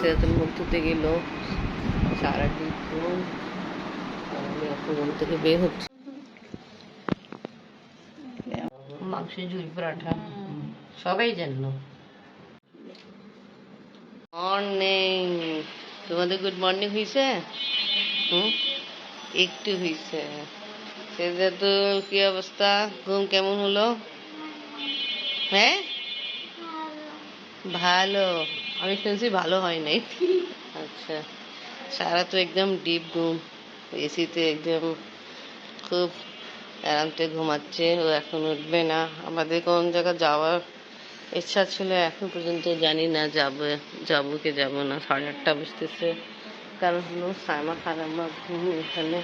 সেরকম মুখ ধুতে গেল। সারাদিন ঘুম। আমি এখন রুম থেকে বের হচ্ছি। মাংসের ঝুরি পরাঠা, সবাই জানলো। মর্নিং তোমাদের গুড মর্নিং হয়েছে হুম? একটু হয়েছে সেটা তো কি অবস্থা? ঘুম কেমন হলো? হ্যাঁ? ভালো। আমি শুনছি ভালো হয় নাই। আচ্ছা সারা তো একদম ডিপ ঘুম এসিতে একদম খুব আরামতে ঘুমাচ্ছে, ও এখন উঠবে না। আমাদের কোন জায়গা যাওয়ার ইচ্ছা ছিল, এখন পর্যন্ত জানি না যাবে, যাব কি যাব না, সাড়ে আটটা বুঝতেছে কারণ হলো, সাইমা খালাম্মা ঘুম এখানে।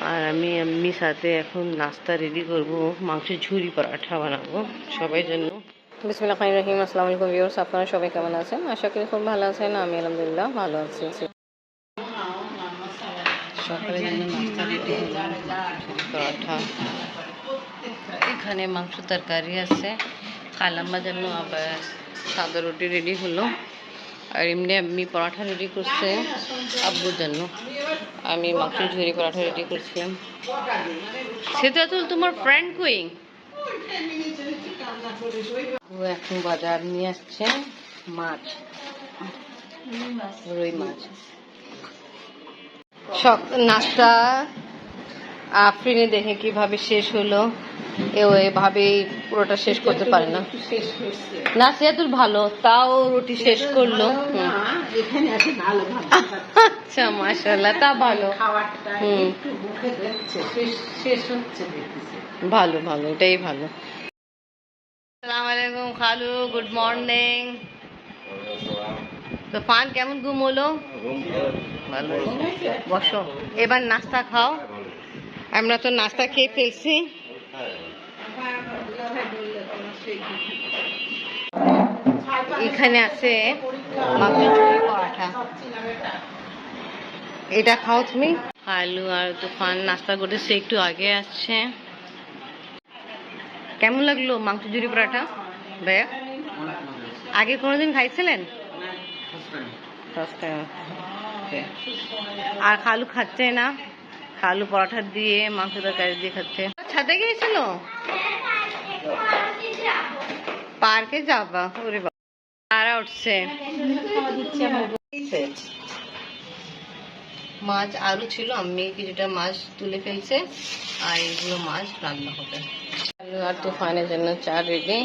আর আমি এমনি সাথে এখন নাস্তা রেডি করব, মাংসের ঝুরি পরাঠা বানাবো, সবাই জন্য। বিসমিল্লাহ রহিম। আসসালামু আলাইকুম ভিউয়ার্স, আপনারা সবাই কেমন আছেন? আশা করি খুব ভালো আছেন, আমি আলহামদুলিল্লাহ ভালো আছি। পরাঠা এখানে মাংস তরকারি আছে। খালাম্মার জন্য আবার সাদা রুটি রেডি হলো। আর এমনি আমি পরাঠা রেডি করছে আব্বুর জন্য। আমি মাংস ঝুরি পরাঠা রেডি করছিলাম। সেটা তো তোমার ফ্রেন্ড কই ও এখন বাজার নিয়ে আসছে মাছ। রুই মাছ। সব নাস্তা আফরিনে দেখে কীভাবে শেষ হলো। এও এভাবে পুরোটা শেষ করতে পারে না। না সেতুল ভালো। তাও রুটি শেষ করল। আচ্ছা মাশাল্লাহ তা ভালো। হুম। শেষ হচ্ছে ভালো ভালো এটাই ভালো। আসসালামু আলাইকুম খালু গুড মর্নিং। তো পান কেমন ঘুম হলো? ভালো বসো এবার নাস্তা খাও। আমরা তো নাস্তা খেয়ে ফেলছি। এখানে আছে পরাঠা এটা খাও তুমি। আলু আর তুফান নাস্তা করতেছে একটু আগে আসছে। কেমন লাগল মাংস ঝুরি পরাঠা ভাইয়া? আগে কোনোদিন খাইছিলেন. আর খালু খাচ্ছে না। খালু পরাঠা দিয়ে মাংস তরকারি দিয়ে খাচ্ছে। ছাদে গিয়েছিল? পার্কে যাবা। ওরে তারা উঠছে। মাছ আলু ছিল আমি কিছুটা মাছ তুলে ফেলছে। আর এগুলো মাছ রান্না হবে। আলু আর তুফানের জন্য চা রেডি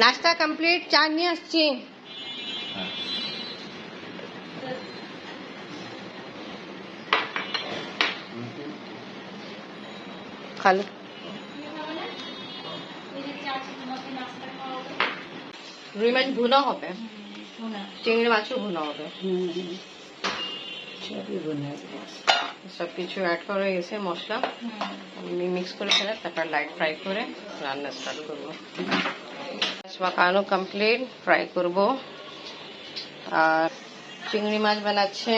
নাস্তা কমপ্লিট চা নিয়ে আসছি খালু রুই মাছ ভুনা হবে চিংড়ি মাছও ভুনা হবে সবই বনে সব কিছু অ্যাড করা হয়ে গেছে মশলা। আমি মিক্স করে ফেলে তারপর লাইট ফ্রাই করে রান্না স্টার্ট করব। মাখানো কমপ্লিট ফ্রাই করব। আর চিংড়ি মাছ বানাচ্ছে।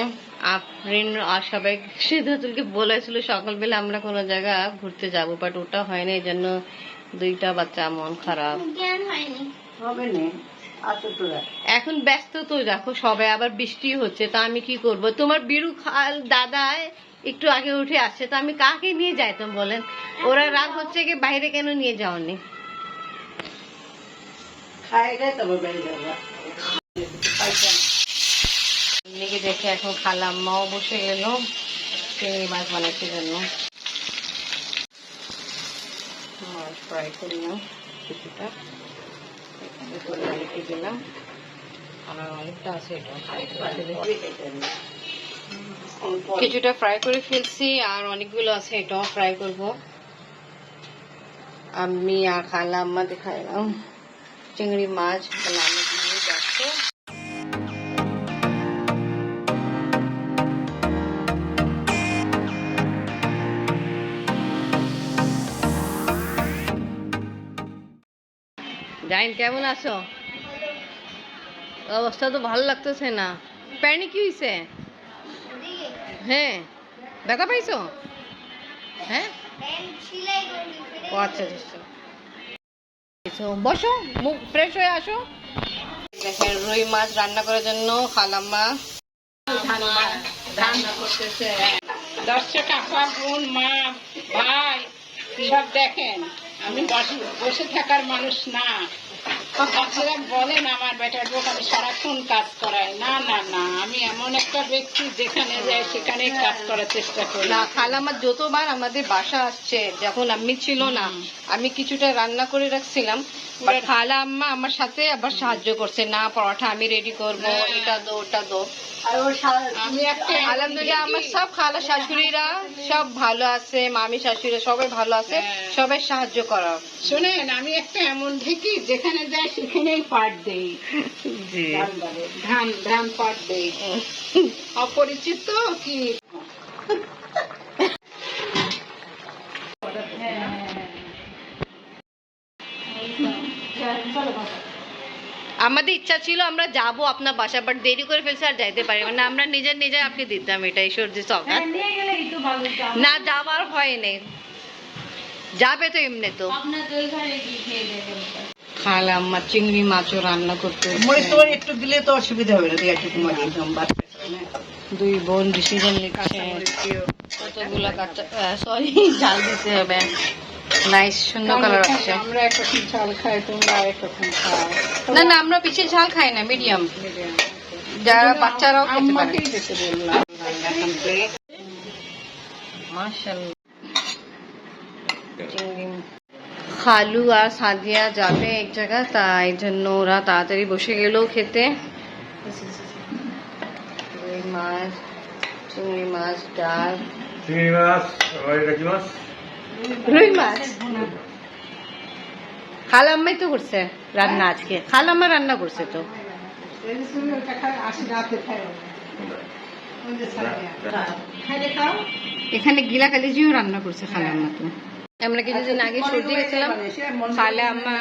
আফরিন আর সবাই সিদ্ধাতুলকে বলেছিল সকালবেলা আমরা কোনো জায়গা ঘুরতে যাব বাট ওটা হয়নি এই জন্য দুইটা বাচ্চা মন খারাপ। হবে না। এখন ব্যস্ত তো দেখো সবাই আবার বৃষ্টি হচ্ছে তা আমি কি করব? তোমার বিরু খাল দাদা একটু আগে উঠে আসছে তো আমি কাকে নিয়ে যাইতাম বলেন? ওরা রাগ হচ্ছে কি বাইরে কেন নিয়ে যাওনি? এমনিকে দেখে এখন খালাম মাও বসে গেল চিংড়ি মাছ বানাচ্ছে জন্য মাছ ফ্রাই করলাম কিছুটা এখানে দিলাম। আর অনেকটা আছে এটা। কিছুটা ফ্রাই করে ফেলছি, আর অনেকগুলো আছে, এটাও ফ্রাই করব। আমি আর খালা আম্মা দেখাইলাম চিংড়ি মাছ জাইন, কেমন আছো? অবস্থা তো ভালো লাগতেছে না। প্যানি কি হয়েছে হ্যাঁ ব্যথা পাইছো? হ্যাঁ? আচ্ছা আচ্ছা আচ্ছা। বসো, মুখ ফ্রেশ হয়ে আসো। রুই মাছ রান্না করার জন্য খালাম্মা রান্না দর্শক, আপা, বোন, মা, ভাই, সব দেখেন, আমি বসে থাকার মানুষ না। আপনারা বলেন আমার বেটার বউ আমি সারাক্ষণ কাজ করাই না না না আমি এমন একটা ব্যক্তি যেখানে যাই সেখানে কাজ করার চেষ্টা করি। না খালাম্মা যতবার আমাদের বাসা আসছে যখন আমি ছিল না আমি কিছুটা রান্না করে রাখছিলাম খালা আম্মা আমার সাথে আবার সাহায্য করছে না পরোটা আমি রেডি করব হ্যাঁ। এটা দো ওটা দো আলহামদুলিল্লাহ আমার সব খালা শাশুড়িরা সব ভালো আছে মামি শাশুড়ি সবাই ভালো আছে হ্যাঁ। সবাই সাহায্য করা শোনেন আমি একটা এমন ঢেকি যেখানে যাই সেখানেই পাট দেই। ধান ধান পাট দেই। অপরিচিত কি? আমাদের ইচ্ছা ছিল আমরা যাব আপনার বাসা বাট দেরি করে ফেলছে আর যাইতে পারি মানে আমরা নিজের নিজে আপনি দিতাম এটা ঈশ্বরজি সকাল না যাওয়ার হয় নেই। যাবে তো এমনি তো। খালা আম্মা চিংড়ি মাছও রান্না করতে মরিচ তোমার একটু দিলে তো অসুবিধা হবে না একটু দিতাম দুই বোন ডিসিশন নিচ্ছে। কতগুলো কাঁচা সরি দিতে হবে। নাইস সুন্দর কালার আছে আমরা একরকম চাল খাই তোমরা একরকম খাও। না না আমরা পিছিয়ে ঝাল খাই না মিডিয়াম যারা বাচ্চারাও খেতে পারে। আম্মাকেই যেতে বললাম। মাশাআল্লাহ। চিংড়ি খালু আর সাদিয়া যাবে এক জায়গা তাই জন্য ওরা তাড়াতাড়ি বসে গেল খেতে। রুই মাছ চিংড়ি মাছ ডাল। চিংড়ি মাছ আবার এটা মাছ? রুই মাছ। খালাম্মাই তো করছে রান্না আজকে। খালাম্মা রান্না করছে তো। এখানে গিলা কালিজিও রান্না করছে খালাম্মা তো। আমরা কিছুদিন আগে সর্দি গেছিলাম। খালা আম্মা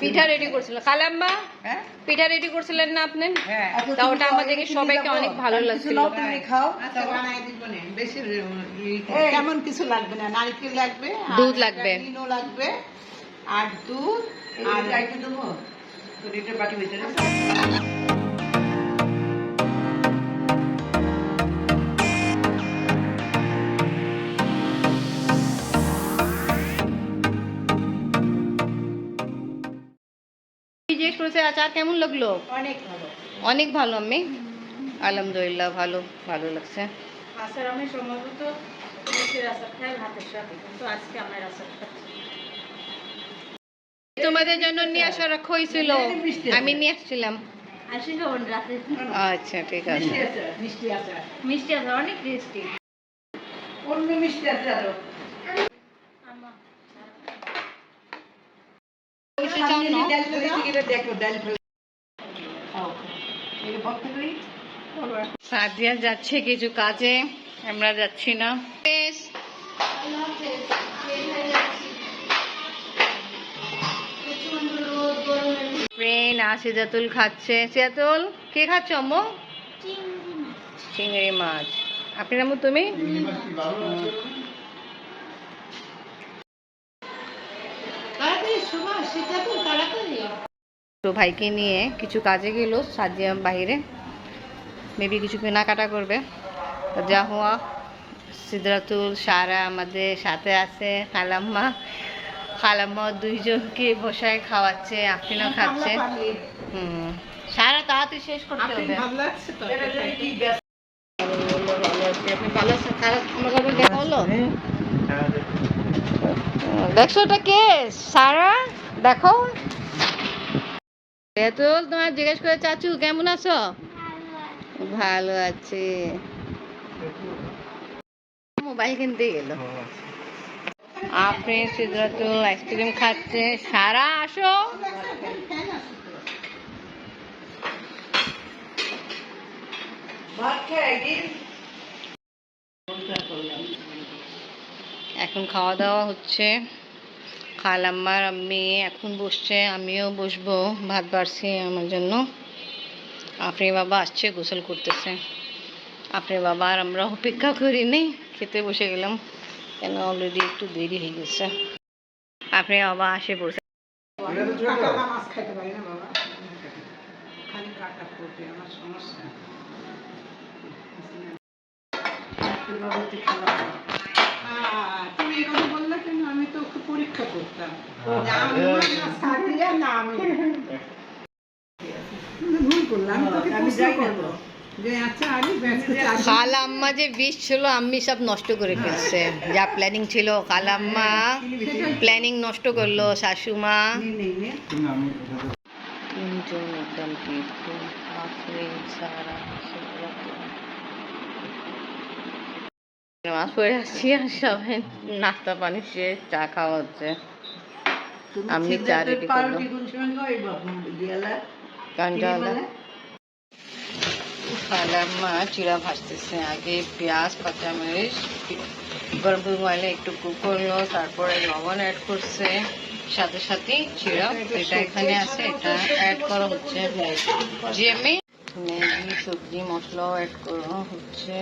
পিঠা রেডি করছিল। খালাম্মা হ্যাঁ? পিঠা রেডি করছিলেন না আপনি? হ্যাঁ। তা ওটা আমাদেরকে সবাইকে অনেক ভালো লাগছিল। বেশি তেমন কিছু লাগবে না। নারকেল লাগবে দুধ লাগবে। ইনো লাগবে আর দুধ আর একটু দেবো। এটা বাটি জিজ্ঞেস করেছে আচার কেমন লাগল? অনেক ভালো। অনেক ভালো আমি আলহামদুলিল্লাহ ভালো ভালো লাগছে। আচার আমি সম্ভবত আচার খাই ভাতের সাথে কিন্তু আজকে আমার আচার খাচ্ছি তোমাদের জন্য নিয়ে আসা রাখা হয়েছিল। আমি নিয়ে আসছিলাম। আচ্ছা ঠিক আছে। মিষ্টি আচার মিষ্টি আছে অনেক টেস্টি অন্য মিষ্টি আছে চাও না? সাদিয়া যাচ্ছে কিছু কাজে আমরা যাচ্ছি না। বেশ। ট্রেন আর সিজাতুল খাচ্ছে। সিজাতুল কে খাচ্ছ আম্মু? চিংড়ি মাছ। আপনি আম্মু তুমি? তো ভাইকে নিয়ে কিছু কাজে গেল সাজিয়া বাইরে মেবি কিছু কেনাকাটা করবে। যা হওয়া সিদ্ধাতুল সারা আমাদের সাথে আছে খালাম্মা। খালাম্মা দুইজনকে বসায় খাওয়াচ্ছে আফরিনও খাচ্ছে। হুম সারা তাড়াতাড়ি শেষ করতে হবে। ভালো খারাপ আমার দেখা হলো? হ্যাঁ। দেখছ ওটা কে? সারা? দেখো। বেতুল তোমার জিজ্ঞেস করে, চাচু, কেমন আছো? ভালো আছি। মোবাইল কিনতে গেল। আপনি সিদ্ধাতুল আইসক্রিম খাচ্ছে। সারা, আসো। ভাত খেয়ে এখন খাওয়া দাওয়া হচ্ছে। খালাম্মার আম্মি এখন বসছে, আমিও বসবো, ভাত বাড়ছি আমার জন্য। আপনি বাবা আসছে, গোসল করতেছে। আপনি বাবা আর আমরা অপেক্ষা করিনি, খেতে বসে গেলাম। কেন অলরেডি একটু দেরি হয়ে গেছে। আপনি বাবা আসে করবে আমার সমস্যা তুমি এই বললে কেন? আমি তো একটু পরীক্ষা করতাম। না আমি। আমি ভুল করলাম তোকে প্রশ্ন করব। যে আচ্ছা আমি ব্যস্ত আছি। খালা আম্মা যে বিষ ছিল আম্মি সব নষ্ট করে ফেলছে। যা প্ল্যানিং ছিল খালা আম্মা প্ল্যানিং নষ্ট করল শাশুমা। তিনজন একদম সারা নামাজ পড়ে আসছি আর সবাই নাস্তা পানি সে চা খাওয়া হচ্ছে। আমি চা রেডি করলাম। কানটা খালাম্মা চিড়া ভাজতেছে। আগে পেঁয়াজ কাঁচামরিচ গরম করে ময়লা একটু কুক করল তারপরে লবণ অ্যাড করছে। সাথে সাথে চিড়া এটা এখানে আছে এটা অ্যাড করা হচ্ছে। ম্যাগি সবজি মশলাও অ্যাড করা হচ্ছে।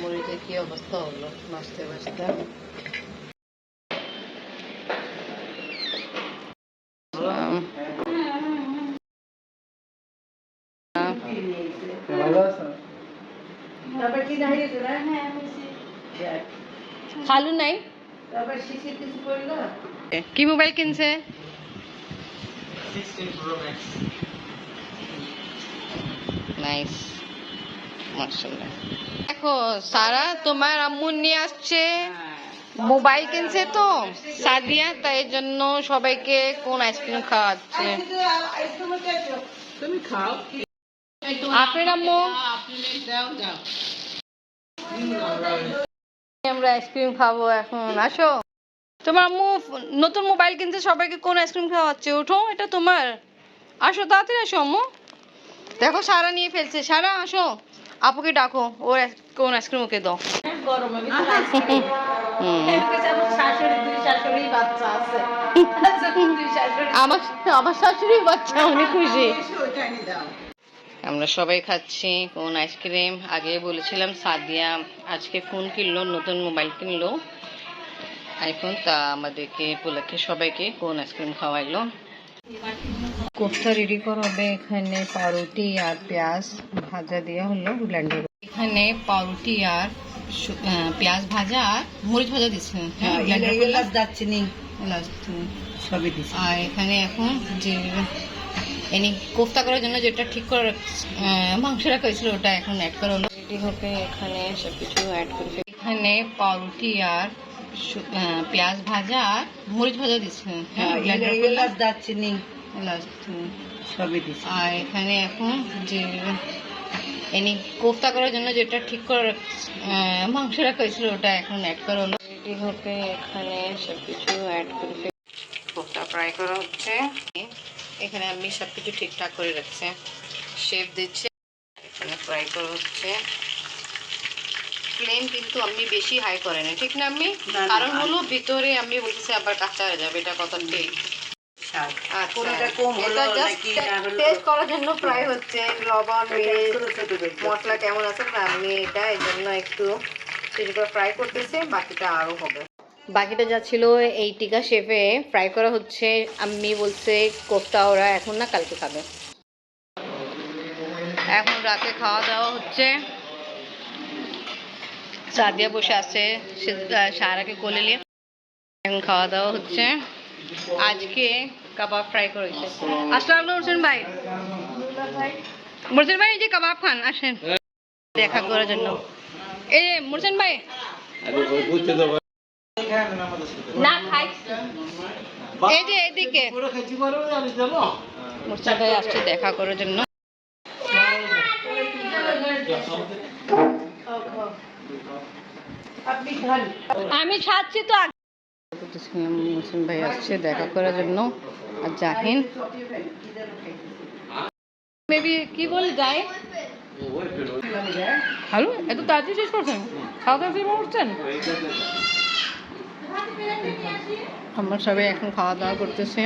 মুড়িতে কি অবস্থা হলো? নাচতে বাঁচতে Um, খালু নাই? কি মোবাইল কিনছে? নাইস দেখো, সারা তোমার আম্মু নিয়ে আসছে। মোবাইল কিনছে তো, সাদিয়া, তাই জন্য সবাইকে কোন আইসক্রিম খাওয়াচ্ছে। তুমি খাও আপনার আম্মু? আমরা আইসক্রিম খাব এখন, আসো। তোমার আম্মু, নতুন মোবাইল কিনছে সবাইকে কোন আইসক্রিম খাওয়াচ্ছে? ওঠো, এটা তোমার। আসো, তাড়াতাড়ি আসো আম্মু। দেখো সারা নিয়ে ফেলছে। সারা, আসো। আপুকে ডাকো আইস- কোন আইসক্রিম ওকে দাও। আমার শাশুড়ি বাচ্চা অনেক খুশি। আমরা সবাই খাচ্ছি কোন আইসক্রিম। আগে বলেছিলাম সাদিয়া আজকে ফোন কিনলো, নতুন মোবাইল কিনলো। আইফোন তা আমাদেরকে উপলক্ষে সবাইকে কোন আইসক্রিম খাওয়াইলো। কোফতা রেডি করা হবে এখানে পাউরুটি আর পেঁয়াজ ভাজা দেওয়া হলো ব্লেন্ডার এখানে পাউরুটি আর পেঁয়াজ ভাজা আর মরিচ ভাজা দিচ্ছে। হ্যাঁ দারচিনি সবই দিছি আর এখানে এখন যে এনি কোফতা করার জন্য যেটা ঠিক করে মাংস রাখা হয়েছিল ওটা এখন অ্যাড করা হলো। রেডি হবে এখানে সব কিছু অ্যাড করে এখানে পাউরুটি আর পেঁয়াজ ভাজা আর মরিচ ভাজা দিচ্ছে। হ্যাঁ দারচিনি লাস্ট সবই দিছি আর এখানে এখন যে এনি কোফতা করার জন্য যেটা ঠিক করে মাংস রাখা হয়েছিল ওটা এখন অ্যাড করা হলো। রেডি হবে এখানে সব কিছু অ্যাড করে কোফতা ফ্রাই করা হচ্ছে। এখানে আমি সব কিছু ঠিকঠাক করে রাখছি। শেপ দিচ্ছে। এখানে ফ্রাই করা হচ্ছে। ফ্লেম কিন্তু আমি বেশি হাই করে না ঠিক না আমি না, না, কারণ হলো ভিতরে আমি বলতেছি আবার কাঁচা হয়ে যাবে এটা কত ঠিক। আচ্ছা। কোনটা কম হলো এটা just নাকি না হলো? টেস্ট করার জন্য ফ্রাই হচ্ছে। লবণ মশলা কেমন আছে? আমি এটা এই জন্য একটু বেশি ফ্রাই করতেছি বাকিটা আরও হবে। বাকিটা যা ছিল এই টিকা শেপে ফ্রাই করা হচ্ছে। আমি বলছে কোফতা ওরা এখন না কালকে খাবে। এখন রাতে খাওয়া দাওয়া হচ্ছে। সাদিয়া বসে আছে সারাকে কোলে নিয়ে। এখন খাওয়া দাওয়া হচ্ছে। আজকে কাবাব ফ্রাই করেছে। আসসালাম মোরসেন ভাই। মোরসেন ভাই যে কাবাব খান, আসেন। দেখা করার জন্য। এই যে, মোরসেন ভাই। না খাই এই যে, এদিকে। মোরসেন ভাই আসছে দেখা করার জন্য। আমি ছাড়ছি তো মোরসেন ভাই আসছে দেখা করার জন্য। আর জাহিন। মেবি কি বল যায় হ্যালো এত তাড়াতাড়ি শেষ করছেন? খাওয়া দাওয়া শেষ করছেন? আমরা সবাই এখন খাওয়া দাওয়া করতেছে।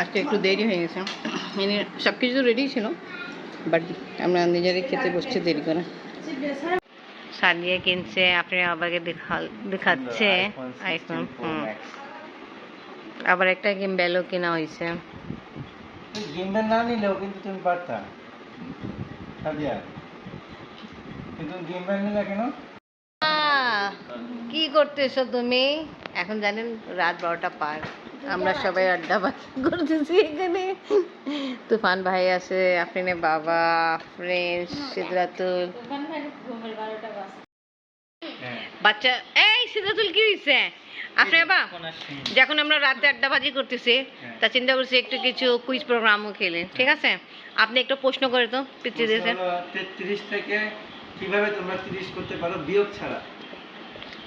আজকে একটু দেরি হয়ে গেছে। মানে সব কিছু তো রেডি ছিল বাট আমরা নিজেরাই খেতে বসছি দেরি করে। সানিয়ে কিনছে আপনি দেখা- দেখাচ্ছে। আইফোন হুম। আবার একটা গিম্বেলও কেনা হয়েছে গেমটা না নিলেও কিন্তু তুমি পারতা। সাদিয়া কিন্তু গেম ব্যাগ নিলে কেন? কি করতেছো তুমি? এখন জানেন রাত বারোটা পার। আমরা সবাই আড্ডা করতেছি এখানে। তুফান ভাই আছে আফরিনের বাবা ফ্রেন্ডস সিদ্ধাতুল ওখানে মানে ঘুমের বারোটা বাজে হ্যাঁ বাচ্চা এই সিদ্ধাতুল কি হয়েছে আপনি বাবা যখন আমরা রাতে আড্ডাবাজি করতেছি তা চিন্তা করছি একটু কিছু কুইজ প্রোগ্রামও খেলে ঠিক আছে? আপনি একটু প্রশ্ন করে তো পিতৃদের তেত্রিশ থেকে কীভাবে তোমরা তিরিশ করতে পারো বিয়োগ ছাড়া?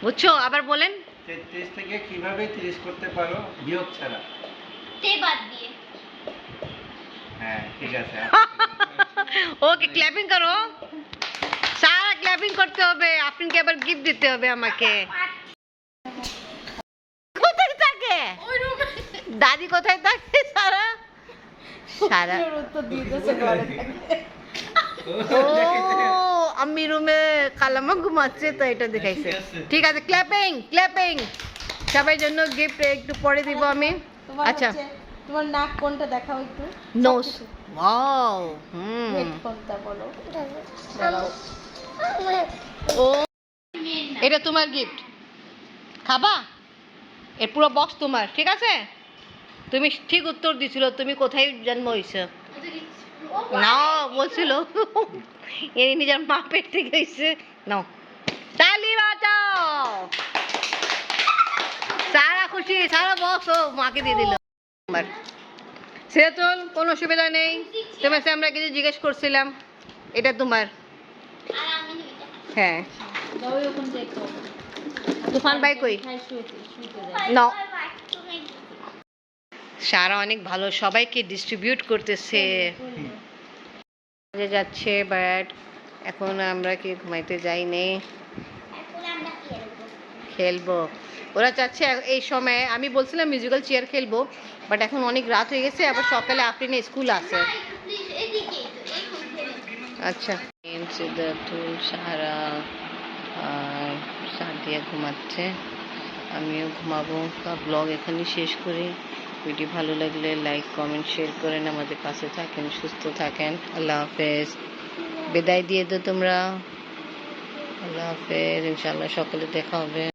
বুঝছ? আবার বলেন। তেত্রিশ থেকে কীভাবে তিরিশ করতে পারো বিয়োগ ছাড়া? তে বাদ দিয়ে। হ্যাঁ ঠিক আছে। ওকে ক্ল্যাপিং করো। ক্ল্যাপিং করতে হবে আপনাকে আবার গিফট দিতে হবে আমাকে। কোথায় থাকে? দাদি কোথায় থাকে সারা? সারা। ও আমি রুমে কালামা ঘুমাচ্ছে তো এটা দেখাইছে। ঠিক আছে। ক্ল্যাপিং ক্ল্যাপিং সবাই জন্য গিফট একটু পরে দিব আমি। আচ্ছা। তোমার নাক কোনটা দেখাও একটু? Nose wow hmm. হেডফোনটা বলো? দাঁড়াও। এটা তোমার গিফট খাবা? এর পুরো বক্স তোমার, ঠিক আছে? তুমি ঠিক উত্তর দিছিল, তুমি কোথায় জন্ম হয়েছে না, বলছিল। এর নিজের মা পেট থেকে হয়েছে নাও। তালি বাজাও সারা খুশি, সারা বক্স ও মাকে দিয়ে দিল। সেতুল কোনো অসুবিধা নেই। তোমাকে আমরা কিছু জিজ্ঞেস করছিলাম। এটা তোমার। হ্যাঁ। তুফান ভাই কই? না। সারা অনেক ভালো, সবাইকে ডিস্ট্রিবিউট করতেছে। যাচ্ছে বাট এখন আমরা কি ঘুমাইতে যাইনি খেলব। ওরা চাচ্ছে এই সময়, আমি বলছিলাম মিউজিক্যাল চেয়ার খেলব বাট এখন অনেক রাত হয়ে গেছে, আবার সকালে আফরিনে স্কুল আছে। আচ্ছা। সিদ্ধার্থুল সারা আর সাদিয়া ঘুমাচ্ছে। আমিও ঘুমাবো। বা ব্লগ এখানে শেষ করি। ভিডিও ভালো লাগলে লাইক কমেন্ট শেয়ার করেন। আমাদের পাশে থাকেন, সুস্থ থাকেন। আল্লাহ হাফেজ। বিদায় দিয়ে দো তোমরা। আল্লাহ হাফেজ। ইনশাল্লাহ সকলে দেখা হবে।